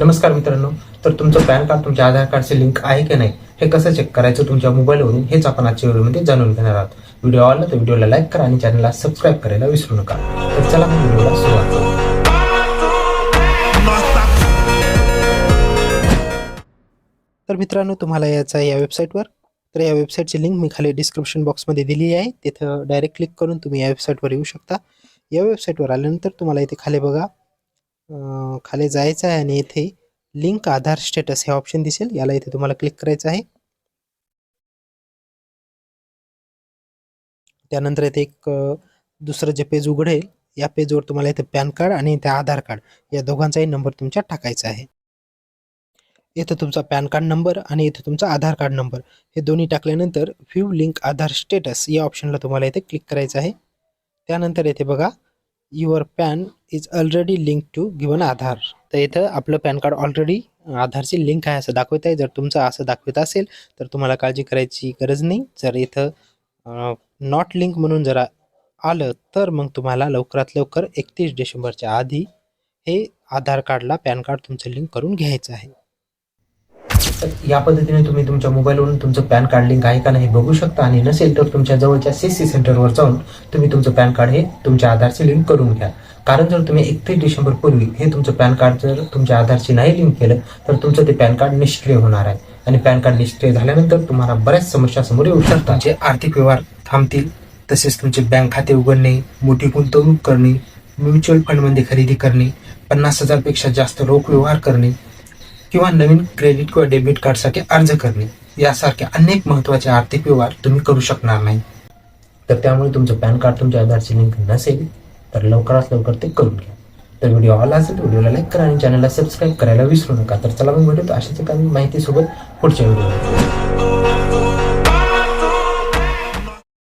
नमस्कार मित्रांनो तर तुमचं पॅन कार्ड तुमच्या आधार कार्डचे लिंक आहे की नाही हे कसं चेक करायचं तुमच्या मोबाईलवरून हेच आपण आजच्या व्हिडिओमध्ये जाणून घेणार आहोत. व्हिडिओ आवडला तर व्हिडिओला लाईक करा आणि चॅनलला सबस्क्राईब करायला विसरू नका. तर चला व्हिडिओला सुरुवात तर मित्रांनो तुम्हाला याचा या वेबसाईटवर तर या वेबसाईटची लिंक मी खाली डिस्क्रिप्शन बॉक्समध्ये दिली आहे. तिथं डायरेक्ट क्लिक करून तुम्ही या वेबसाईटवर येऊ शकता. या वेबसाईटवर आल्यानंतर तुम्हाला इथे खाली बघा खाली जायचं आहे आणि इथे लिंक आधार स्टेटस हे ऑप्शन दिसेल. याला इथे तुम्हाला क्लिक करायचं आहे. त्यानंतर इथे एक दुसरं जे पेज उघडेल या पेजवर तुम्हाला इथे पॅन कार्ड आणि इथे आधार कार्ड या दोघांचाही नंबर तुमच्या टाकायचा आहे. इथं तुमचा पॅन कार्ड नंबर आणि इथं तुमचा आधार कार्ड नंबर हे दोन्ही टाकल्यानंतर व्ह्यू लिंक आधार स्टेटस या ऑप्शनला तुम्हाला इथे क्लिक करायचं आहे. त्यानंतर येथे बघा your PAN is already link to given Aadhaar. तर इथं आपलं पॅन कार्ड ऑलरेडी आधारची लिंक आहे असं दाखवत आहे. जर तुमचं असं दाखवत असेल तर तुम्हाला काळजी करायची गरज नाही. जर इथं नॉट लिंक म्हणून जर आलं तर मग तुम्हाला लवकरात लवकर एकतीस डिसेंबरच्या आधी हे आधार कार्डला पॅन कार्ड तुमचं लिंक करून घ्यायचं आहे. या पद्धतीने तुम्ही तुमच्या मोबाईलवरून तुमचं पॅन कार्ड लिंक आहे का नाही बघू शकता आणि नसेल तर तुमच्या जवळच्या सी सी सेंटरवर जाऊन तुम्ही तुमचं पॅन कार्ड हे तुमच्या आधारशी लिंक करून घ्या. कारण जर तुम्ही एकतीस डिसेंबर पूर्वी हे तुमचं पॅन कार्ड जर तुमच्या आधारशी नाही लिंक केलं तर तुमचं ते पॅन कार्ड निष्क्रिय होणार आहे. आणि पॅन कार्ड निष्क्रिय झाल्यानंतर तुम्हाला बऱ्याच समस्या समोर येऊ शकतात. जे आर्थिक व्यवहार थांबतील तसेच तुमचे बँक खाते उघडणे मोठी गुंतवणूक करणे म्युच्युअल फंडमध्ये खरेदी करणे पन्नास हजारपेक्षा जास्त रोख व्यवहार करणे किंवा नवीन क्रेडिट किंवा डेबिट कार्डसाठी अर्ज करणे यासारखे अनेक महत्त्वाचे आर्थिक व्यवहार तुम्ही करू शकणार नाही. तर त्यामुळे तुमचं पॅन कार्ड तुमच्या आधारची लिंक नसेल तर लवकरात लवकर ते करून घ्या. तर व्हिडिओ आला असेल तर व्हिडिओला लाईक करा आणि चॅनलला सबस्क्राईब करायला विसरू नका. तर चला मग भेटूत अशाच एका माहितीसोबत पुढच्या व्हिडिओ